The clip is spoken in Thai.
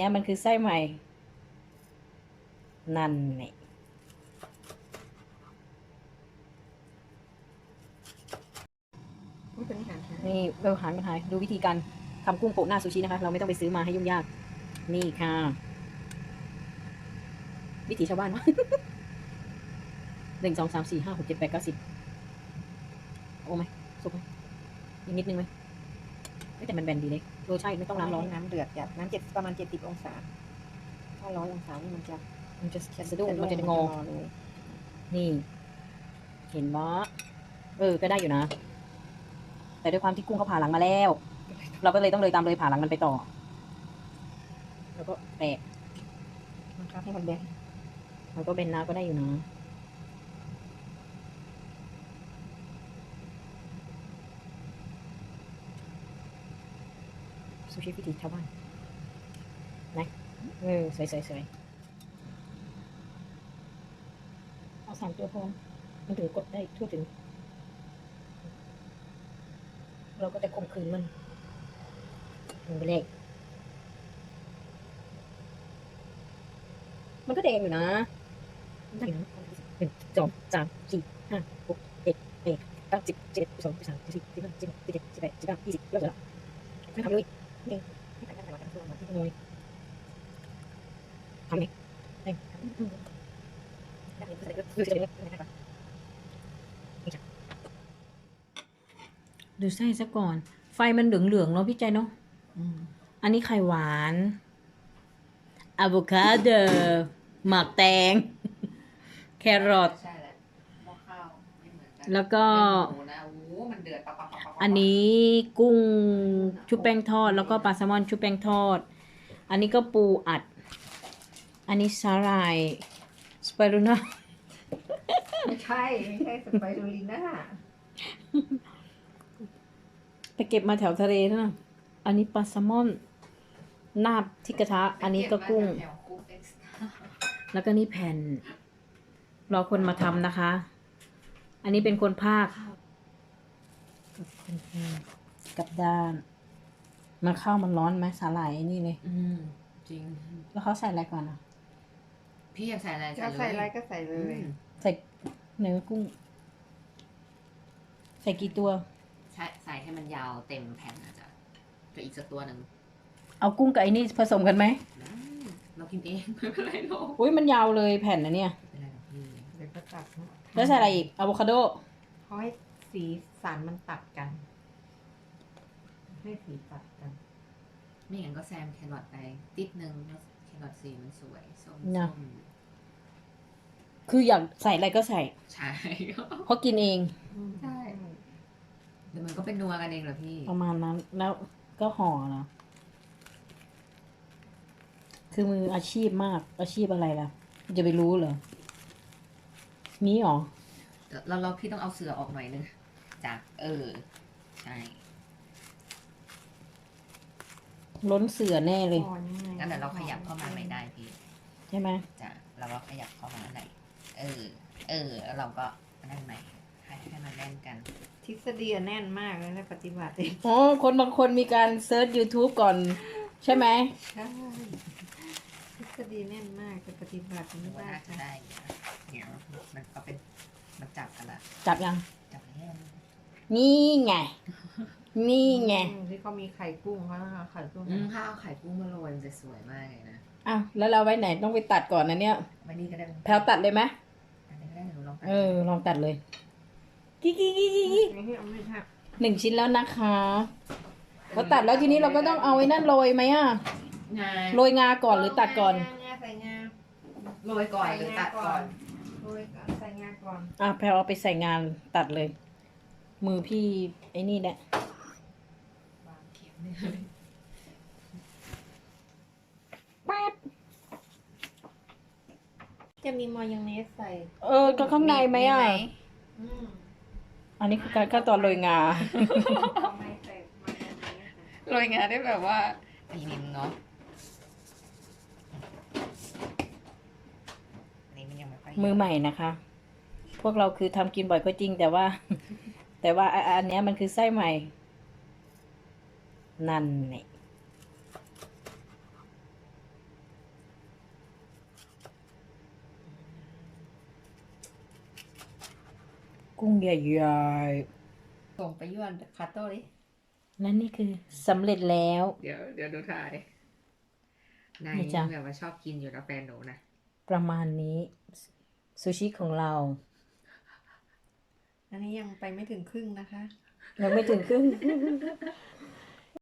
เนี่ยมันคือไส้ใหม่ นั่นนี่นี่เป็นอาหารไทยนี่เราหันมาถ่าย ดูวิธีการทำกุ้งโปะหน้าซูชินะคะ เราไม่ต้องไปซื้อมาให้ยุ่งยาก นี่ค่ะ วิถีชาวบ้านวะหนึ่งสองสามสี่ห้าหกเจ็ดแปดเก้าสิบโอ้ไหมสุกไหมอีกนิดนึงไหมเอ้ยแต่มันแบนดีเลย โรใช่ไม่ต้องน้ำร้อนน้ำเดือดจัดน้ำเจ็ดประมาณเจ็ดสิบองศา ถ้าร้อยองศานี่มันจะมันจะสะดุ้งมันจะงอเลย นี่ เห็นบอเออ ก็ได้อยู่นะ แต่ด้วยความที่กุ้งเขาผ่าหลังมาแล้ว เราก็เลยต้องเลยตามเลยผ่าหลังมันไปต่อ แล้วก็แตะบังคับให้มันแบนมันก็เป็นน้าก็ได้อยู่นะ ซูชิพิธีชาวบ้านนะเออสวยสวยสวยเอาสามตัวพอมันถึงกดได้ทั่วถึง เราก็จะข่มขืนมันมันไปเลขมันก็แดงอยู่นะได้นะหนึ่งสองสามสี่ห้าหกเจ็ดแปดเก้าสิบสิบเอ็ดสิบสองสิบสามสิบสี่สิบห้าสิบหกสิบเจ็ดสิบแปดสิบเก้ายี่สิบเลิกแล้วไม่ทำเลย นี่ไม่ทำอะไรทำอะไรทำอะไรทำไหมได้ได้ดูสิดูสิดูไส้ซะก่อน ไฟมันเหลืองๆเนาะพี่ใจเนาะอืมอันนี้ไข่หวานอะโวคาโดหมักแตง แครอท ใช่แหละหม้อข้าวไม่เหมือนกันแล้วก็ เป็นหมูนะโอ้โห มันเดือดปับปับปับปับปับอันนี้กุ้งชุบแป้งทอด แล้วก็ปลาแซลมอนชุบแป้งทอด อันนี้ก็ปูอัด อันนี้สาหร่ายสไปรูน่าไม่ใช่ไม่ใช่สไปรูลิน่าไปเก็บมาแถวทะเลนะ อันนี้ปลาแซลมอนนาบที่กระทะ อันนี้ก็กุ้งแถวกุ้งเอ็กซ์ตร้าแล้วก็นี่แผ่น รอคนมาทำนะคะ อันนี้เป็นคนภาค กับด้านมันข้าวมันร้อนไหมสาหร่ายไอ้นี่เลย อืม จริง แล้วเขาใส่อะไรก่อนอะ พี่อยากใส่อะไรจะใส่อะไรก็ใส่เลอืย มใส่เนื้อกุ้ง ใส่กี่ตัว ใช่ใส่ให้มันยาวเต็มแผ่นนะจ๊ะกับอีกสักตัวหนึ่งเอากุ้งกับไอ้นี่ผสมกันไหมอืมเรากินเองไม่เป็นไรหรอกอุ้ยมันยาวเลยแผ่นนะเนี่ย ไม่เป็นไรหรอกพี่เดี๋ยวก็ตัดนะแล้วใส่อะไรอีกอะโวคาโด เขาให้ สีสันมันตัดกัน ให้สีตัดกัน ไม่งั้นก็แซมแครอทไปติดหนึ่งเพราะแครอทสีมันสวยส้มนะ ส้มคืออยากใส่อะไรก็ใส่ ใช่เพราะกินเองใช่ เดี๋ยวมันก็เป็นนัวกันเองเหรอพี่ ประมาณนั้น แล้วก็ห่อนะคือมืออาชีพมากอาชีพอะไรล่ะ จะไปรู้เหรอมีหรอเราเราพี่ต้องเอาเสือออกหน่อยนึง จากเออ ใช่ล้นเสือแน่เลยพอยังไงงั้นเดี๋ยวเราขยับเข้ามาไม่ได้พี่ใช่ไหมจ้ะเราก็ขยับเข้ามาไหนเออ เออ แล้วเราก็นั่นใหม่ให้ให้มันแน่นกัน ทฤษฎีอะแน่นมากเลยนะปฏิบัติเองอ๋อคนบางคนมีการเซิร์ช YouTube ก่อน ใช่ไหม ใช่ทฤษฎีแน่นมากแต่ปฏิบัติมันหรืไม่อว่าได้น่าจะได้อยู่นะเดี๋ยวมันก็เป็นมันจับกันละจับยังจับแล้ว นี่ไง นี่ไง อืมที่เขามีไข่กุ้งเขาต้องเอาไข่กุ้งอืมถ้าเอาไข่กุ้งมาโรยมันจะสวยมากเลยนะอ้าวแล้วเราไว้ไหนต้องไปตัดก่อนนะเนี่ย วันนี้ก็ได้แพลวตัดเลยไหมอันนี้ก็ได้หนูลองตัดเออ ลองตัดเลยกิ๊กกิ๊กกิ๊กกิ๊กกิ๊กไม่ใช่เอาไม่ใช่หนึ่งชิ้นแล้วนะคะเราตัดแล้วทีนี้เราก็ต้องเอาไอ้นั่นโรยไหมอะงาโรยงาก่อนหรือตัดก่อน งาใส่งาโรยก่อนหรือตัดก่อน โรยก่อนใส่งาก่อน อะแพลวเอาไปใส่งานตัดเลย มือพี่ไอ้นี่แหละวางเข็มเลยป๊าดจะมีมายองเนสใส่ เออก็ข้างในไหมอะ อืมอันนี้คือการขั้นตอนโรยงาเอาไม่ใส่มายองเนสอะโรยงาได้แบบว่ามีนินเนาะอันนี้มันยังไม่ค่อยมือใหม่นะคะ พวกเราคือทำกินบ่อยก็จริงแต่ว่า แต่ว่าอันนี้มันคือไส้ใหม่ นั่นนี่กุ้งใหญ่ๆส่งไปย้อนคาโต้เลยนั่นนี่คือสำเร็จแล้ว เดี๋ยวเดี๋ยวดูถ่ายนายแอบว่าชอบกินอยู่แล้วแฟนหนูนะ ประมาณนี้ซูชิของเรา อันนี้ยังไปไม่ถึงครึ่งนะคะ ยังไม่ถึงครึ่ง